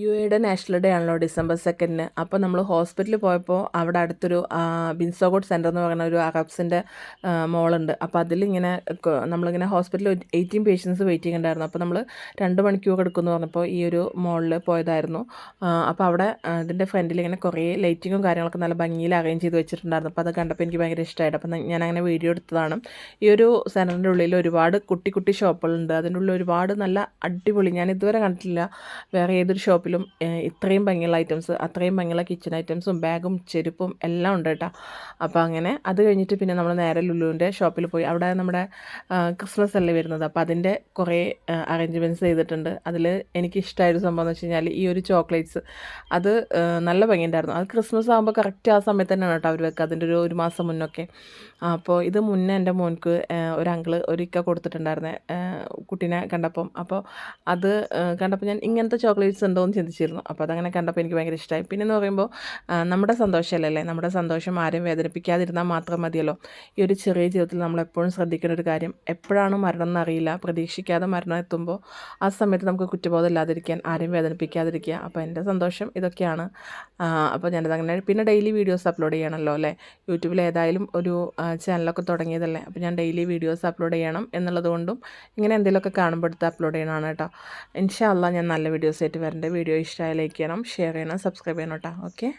U എയുടെ national day ആണല്ലോ December സെക്കൻഡിന്. അപ്പോൾ നമ്മൾ ഹോസ്പിറ്റലിൽ പോയപ്പോൾ അവിടെ അടുത്തൊരു ബിൻസോഗോഡ് സെന്റർ എന്ന് പറയുന്ന ഒരു അറബ്സിന്റെ മോളുണ്ട്. അപ്പോൾ അതിലിങ്ങനെ നമ്മളിങ്ങനെ ഹോസ്പിറ്റലിൽ എയ്റ്റീൻ പേഷ്യൻസ് വെയിറ്റിംഗ് ഉണ്ടായിരുന്നു. അപ്പോൾ നമ്മൾ രണ്ട് മണിക്കൂർ എടുക്കുമെന്ന് പറഞ്ഞപ്പോൾ ഈ ഒരു മോളിൽ പോയതായിരുന്നു. അപ്പോൾ അവിടെ അതിന്റെ ഫ്രണ്ടിൽ ഇങ്ങനെ കുറേ ലൈറ്റിങ്ങും കാര്യങ്ങളൊക്കെ നല്ല ഭംഗിയിൽ അറേഞ്ച് ചെയ്ത് വെച്ചിട്ടുണ്ടായിരുന്നു. അപ്പോൾ അത് കണ്ടപ്പോൾ എനിക്ക് ഭയങ്കര ഇഷ്ടമായിട്ട് അപ്പോൾ ഞാൻ അങ്ങനെ വീഡിയോ എടുത്തതാണ്. ഈ ഒരു സെന്ററിന്റെ ഉള്ളിൽ ഒരുപാട് കുട്ടി കുട്ടി ഷോപ്പുകളുണ്ട്. അതിന്റെ ഉള്ളിൽ ഒരുപാട് നല്ല അടിപൊളി ഞാൻ ഇതുവരെ കണ്ടിട്ടില്ല. വേറെ ഏതൊരു ഷോപ്പിലും ഇത്രയും ഭംഗിയുള്ള ഐറ്റംസ് അത്രയും ഭംഗിയുള്ള കിച്ചൺ ഐറ്റംസും ബാഗും ചെരുപ്പും എല്ലാം ഉണ്ട് കേട്ടോ. അപ്പോൾ അങ്ങനെ അത് കഴിഞ്ഞിട്ട് പിന്നെ നമ്മൾ നേരെ ലുലുവിന്റെ ഷോപ്പിൽ പോയി. അവിടെ നമ്മുടെ ക്രിസ്മസ് അല്ലേ വരുന്നത്? അപ്പോൾ അതിന്റെ കുറേ അറേഞ്ച്മെന്റ്സ് ചെയ്തിട്ടുണ്ട്. അതിൽ എനിക്ക് ഇഷ്ടമായൊരു സംഭവം എന്ന് വെച്ച് കഴിഞ്ഞാൽ ഈ ഒരു ചോക്ലേറ്റ്സ് അത് നല്ല ഭംഗിയുണ്ടായിരുന്നു. അത് ക്രിസ്മസ് ആകുമ്പോൾ കറക്റ്റ് ആ സമയത്ത് തന്നെയാണ് കേട്ടോ അവർ വെക്കുക. അതിന്റെ ഒരു ഒരു മാസം മുന്നൊക്കെ. അപ്പോൾ ഇത് മുന്നേ എന്റെ മോൻക്ക് ഒരു ഒരിക്കൽ കൊടുത്തിട്ടുണ്ടായിരുന്നേ കുട്ടീനെ കണ്ടപ്പം. അപ്പോൾ അത് കണ്ടപ്പോൾ ഞാൻ ഇങ്ങനത്തെ ചോക്ലേറ്റ്സ് ഉണ്ടോ എന്ന് ചിന്തിച്ചിരുന്നു. അപ്പോൾ അതങ്ങനെ കണ്ടപ്പോൾ എനിക്ക് ഭയങ്കര ഇഷ്ടമായി പിന്നെ എന്ന് പറയുമ്പോൾ നമ്മുടെ സന്തോഷമല്ലേ? നമ്മുടെ സന്തോഷം ആരും വേദനിപ്പിക്കാതിരുന്നാൽ മാത്രം മതിയല്ലോ? ഈ ഒരു ചെറിയ ജീവിതത്തിൽ നമ്മൾ എപ്പോഴും ശ്രദ്ധിക്കേണ്ട ഒരു കാര്യം എപ്പോഴാണ് മരണം എന്നറിയില്ല പ്രതീക്ഷിക്കാതെ മരണം എത്തുമ്പോൾ ആ സമയത്ത് നമുക്ക് കുറ്റബോധം ഇല്ലാതിരിക്കാൻ ആരും വേദനിപ്പിക്കാതിരിക്കുക. അപ്പോൾ എന്റെ സന്തോഷം ഇതൊക്കെയാണ്. അപ്പോൾ ഞാനത് അങ്ങനെ പിന്നെ ഡെയിലി വീഡിയോസ് അപ്ലോഡ് ചെയ്യണമല്ലോ അല്ലേ? യൂട്യൂബിൽ ഏതായാലും ഒരു ചാനലൊക്കെ തുടങ്ങിയതല്ലേ? അപ്പോൾ ഞാൻ ഡെയിലി വീഡിയോസ് അപ്ലോഡ് ചെയ്യണം എന്നുള്ളതുകൊണ്ടും ഇങ്ങനെ എന്തെങ്കിലുമൊക്കെ കാണുമ്പോൾ എടുത്ത് അപ്ലോഡ് ചെയ്യണമാണ് കേട്ടോ. ഇൻഷാല്ല ഞാൻ നല്ല വീഡിയോസ് ആയിട്ട് വരേണ്ട. വീഡിയോ ഇഷ്ടമായി ലൈക്ക് ചെയ്യണം ഷെയർ ചെയ്യണം സബ്സ്ക്രൈബ് ചെയ്യണം കേട്ടോ. ഓക്കെ